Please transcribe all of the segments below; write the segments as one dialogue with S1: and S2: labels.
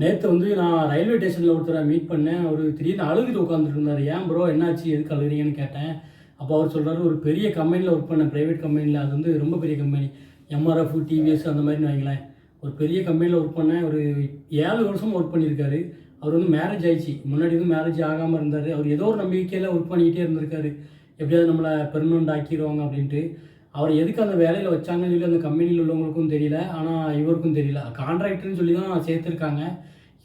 S1: நேற்று வந்து நான் ரயில்வே ஸ்டேஷனில் ஒருத்தரை மீட் பண்ணேன். அவர் திடீர்னு அழுதுட்டு உட்காந்துட்டு இருந்தார். ஏன் ப்ரோ என்னாச்சு? எதுக்கு அழுகிறீங்கன்னு கேட்டேன். அப்போ அவர் சொல்கிறாரு ஒரு பெரிய கம்பெனியில் ஒர்க் பண்ணேன் ப்ரைவேட் கம்பெனியில் அது வந்து ரொம்ப பெரிய கம்பெனி எம்ஆர்எஃப் டிவிஎஸ் அந்த மாதிரின்னு வைங்களேன். ஒரு பெரிய கம்பெனியில் ஒர்க் பண்ணேன். ஒரு ஏழு வருஷம் ஒர்க் பண்ணியிருக்காரு அவர் வந்து மேரேஜ் ஆயிடுச்சு. முன்னாடி வந்து மேரேஜ் ஆகாமல் இருந்தார். அவர் ஏதோ ஒரு நம்பிக்கையில் ஒர்க் பண்ணிக்கிட்டே இருந்திருக்காரு. எப்படியாவது நம்மளை பெர்மனண்ட் ஆக்கிடுவாங்க அப்படின்ட்டு. அவர் எதுக்கு அந்த வேலையில் வச்சாங்கன்னு சொல்லி அந்த கம்பெனியில் உள்ளவங்களுக்கும் தெரியல. ஆனால் இவருக்கும் தெரியல. கான்ட்ராக்டர்னு சொல்லி தான் சேர்த்துருக்காங்க.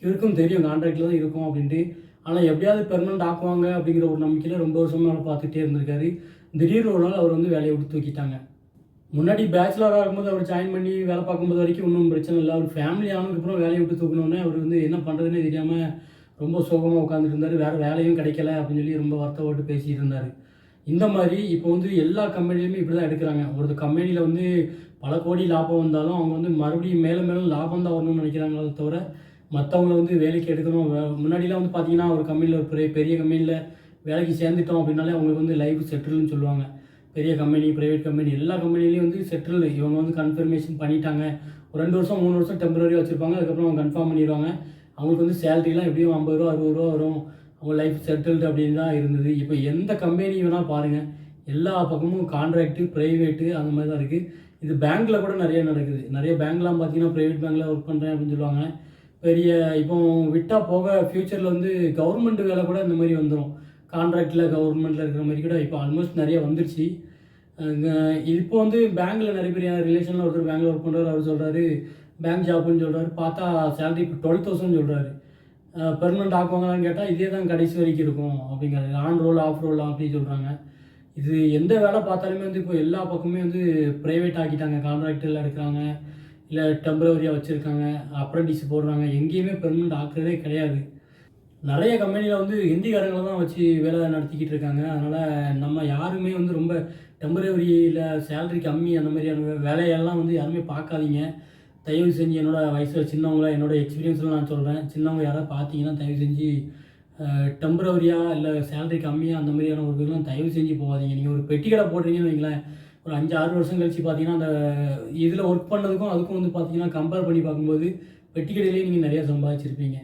S1: இவருக்கும் தெரியும் கான்ட்ராக்டில் தான் இருக்கும் அப்படின்ட்டு. ஆனால் எப்படியாவது பெர்மனண்ட் ஆக்குவாங்க அப்படிங்கிற ஒரு நம்பிக்கையில் ரொம்ப வருஷமாக பார்த்துட்டே இருந்திருக்காரு. திடீர்னு ஒரு நாள் அவர் வந்து வேலையை விட்டு தூக்கிட்டாங்க. முன்னாடி பேச்சுலராக இருக்கும்போது அவர் ஜாயின் பண்ணி வேலை பார்க்கும்போது வரைக்கும் ஒன்றும் பிரச்சனை இல்லை. அவர் ஃபேமிலி ஆனதுக்கப்புறம் வேலையை விட்டு தூக்கணுன்னே அவர் வந்து என்ன பண்ணுறதுன்னே தெரியாமல் ரொம்ப சோகமாக உட்காந்துட்டு இருந்தார். வேறு வேலையும் கிடைக்கல அப்படின்னு சொல்லி ரொம்ப வருத்தப்பட்டு பேசிட்டு இருந்தார். இந்த மாதிரி இப்போ வந்து எல்லா கம்பெனிலையுமே இப்படி தான் எடுக்கிறாங்க. ஒரு கம்பெனியில் வந்து பல கோடி லாபம் வந்தாலும் அவங்க வந்து மறுபடியும் மேலும் மேலும் லாபம் தான் வரணும்னு நினைக்கிறாங்களே தவிர மற்றவங்கள வந்து வேலைக்கு எடுக்கணும். வே- முன்னாடிலாம் வந்து பார்த்தீங்கன்னா ஒரு கம்பெனியில் ஒரு பெரிய பெரிய கம்பெனியில் வேலைக்கு சேர்ந்துட்டோம் அப்படின்னாலே அவங்களுக்கு வந்து லைஃப் செட்டில்னு சொல்லுவாங்க. பெரிய கம்பெனி ப்ரைவேட் கம்பெனி எல்லா கம்பெனிலையும் வந்து செட்டில் இவங்க வந்து கன்ஃபர்மேஷன் பண்ணிட்டாங்க. ஒரு ரெண்டு வருஷம் மூணு வருஷம் டெம்பரரியாக வச்சுருப்பாங்க. அதுக்கப்புறம் அவங்க கன்ஃபார்ம் பண்ணிடுவாங்க. அவங்களுக்கு வந்து சேலரிலாம் எப்படியும் ஐம்பது ரூபா அறுபது ரூபா வரும். உங்கள் லைஃப் செட்டில்டு அப்படின்னு தான் இருந்தது. இப்போ எந்த கம்பெனி வேணால் பாருங்கள் எல்லா பக்கமும் கான்ட்ராக்டு ப்ரைவேட்டு அந்த மாதிரி தான் இருக்குது இது பேங்க்கில் கூட நிறைய நடக்குது. நிறைய பேங்க்லாம் பார்த்தீங்கன்னா ப்ரைவேட் பேங்க்கில் ஒர்க் பண்ணுறேன் அப்படின்னு சொல்லுவாங்க. பெரிய இப்போ விட்டால் போக ஃப்யூச்சரில் வந்து கவர்மெண்ட் வேலை கூட இந்த மாதிரி வந்துடும் கான்ட்ராக்டில் கவர்மெண்ட்டில் இருக்கிற மாதிரி கூட இப்போ ஆல்மோஸ்ட் நிறைய வந்துருச்சு. இப்போ வந்து பேங்க்கில் நிறைய பேர் ரிலேஷனில் ஒருத்தர் பேங்க்கில் ஒர்க் பண்ணுறாரு அவர் சொல்கிறாரு பேங்க் ஜாப்னு சொல்கிறாரு பார்த்தா சேலரி இப்போ டுவெல் தௌசண்ட் சொல்கிறாரு பெர்மனெண்ட் ஆக்குவாங்களான்னு கேட்டால் இதே தான் கடைசி வரைக்கும் இருக்கும் அப்படிங்கிறது. ஆன் ரோல் ஆஃப் ரோல் அப்படின்னு சொல்கிறாங்க இது எந்த வேலை பார்த்தாலுமே வந்து இப்போ எல்லா பக்கமே வந்து ப்ரைவேட் ஆக்கிட்டாங்க. கான்ட்ராக்டில் இருக்கிறாங்க இல்லை டெம்பரவரியாக வச்சுருக்காங்க. அப்ரண்டிஸ் போடுறாங்க. எங்கேயுமே பெர்மனெண்ட் ஆக்குறதே கிடையாது. நிறைய கம்பெனியில் வந்து ஹிந்திக்காரங்களை தான் வச்சு வேலை நடத்திக்கிட்டு இருக்காங்க. அதனால் நம்ம யாருமே வந்து ரொம்ப டெம்பரவரியில் சேலரி கம்மி அந்த மாதிரியான வேலையெல்லாம் வந்து யாருமே பார்க்காதீங்க. தயவு செஞ்சு என்னோடய வயசில் சின்னவங்கள என்னோட எக்ஸ்பீரியன்ஸில் நான் சொல்கிறேன் சின்னவங்க யாராவது பார்த்தீங்கன்னா தயவு செஞ்சு டெம்பரவரியாக இல்லை சேலரி கம்மியாக அந்த மாதிரியான ஒர்க்குலாம் தயவு செஞ்சு போகாதீங்க. நீங்கள் ஒரு பெட்டி கடை போடுறீங்கன்னு வைங்களேன். ஒரு அஞ்சு ஆறு வருஷம் கழிச்சு பார்த்தீங்கன்னா அந்த இதில் ஒர்க் பண்ணதுக்கும் அதுக்கும் வந்து பார்த்தீங்கன்னா கம்பேர் பண்ணி பார்க்கும்போது பெட்டி கடையிலேயே நீங்கள் நிறையா சம்பாதிச்சிருப்பீங்க.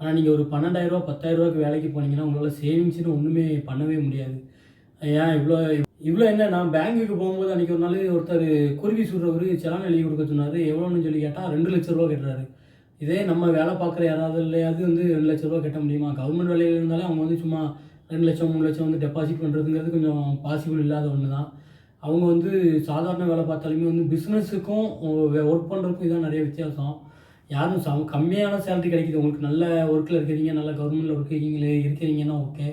S1: ஆனால் நீங்கள் ஒரு பன்னெண்டாயிரரூவா பத்தாயிரரூவாக்கு வேலைக்கு போனீங்கன்னா உங்களால் சேவிங்ஸ்னு ஒன்றுமே பண்ணவே முடியாது. ஏன் இவ்வளோ இவ்வளோ என்ன நான் பேங்குக்கு போகும்போது அன்றைக்கி ஒரு நாள் ஒருத்தர் குருவி சுடுறவர் செலான் எழுதி கொடுக்க சொன்னார். எவ்வளோன்னு சொல்லி கேட்டால் ரெண்டு லட்ச ரூபா கட்டுறாரு. இதே நம்ம வேலை பார்க்குற யாராவது இல்லையாவது வந்து ரெண்டு லட்ச ரூபா கட்ட முடியுமா? கவர்மெண்ட் வேலையில் இருந்தாலே அவங்க வந்து சும்மா ரெண்டு லட்சம் மூணு லட்சம் வந்து டெபாசிட் பண்ணுறதுங்கிறது கொஞ்சம் பாசிபிள் இல்லாத ஒன்று தான் அவங்க வந்து சாதாரண வேலை பார்த்தாலுமே வந்து பிஸ்னஸுக்கும் ஒர்க் பண்ணுறதுக்கும் இதான் நிறைய வித்தியாசம். யாரும் சம் கம்மியான சேலரி கிடைக்குது. உங்களுக்கு நல்ல ஒர்க்கில் இருக்கிறீங்க நல்ல கவர்மெண்ட்டில் ஒர்க் இருக்கீங்களே இருக்கிறீங்கன்னா ஓகே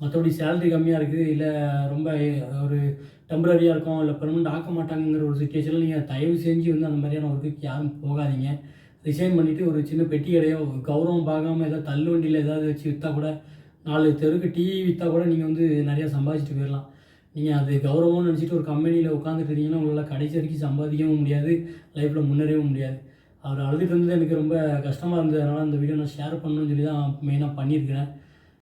S1: மற்றபடி சேலரி கம்மியாக இருக்குது இல்லை ரொம்ப ஒரு டெம்பரரியாக இருக்கும் இல்லை பெர்மனெண்ட் ஆக்க மாட்டாங்கங்கிற ஒரு சுச்சுவேஷனில் நீங்கள் தயவு செஞ்சு வந்து அந்த மாதிரியான ஒர்க்குக்கு யாரும் போகாதீங்க. ரிசைன் பண்ணிவிட்டு ஒரு சின்ன பெட்டி கடையோ கௌரவம் பார்க்காம ஏதாவது தள்ளுவண்டியில் ஏதாவது வச்சு விற்றா கூட நாலு தெருக்கு டீ விற்றா கூட நீங்கள் வந்து நிறையா சம்பாதிச்சுட்டு போயிடலாம் நீங்கள் அது கௌரவம்னு நினச்சிட்டு ஒரு கம்பெனியில் உட்காந்துட்டு இருந்தீங்கன்னா உங்களால் கடைசி வரைக்கும் சம்பாதிக்கவும் முடியாது லைஃப்பில் முன்னேறவும் முடியாது. அவர் அழுதுட்டு இருந்தது எனக்கு ரொம்ப கஷ்டமாக இருந்ததுனால அந்த வீடியோ நான் ஷேர் பண்ணணும்னு சொல்லி தான் மெயினாக பண்ணியிருக்கிறேன்.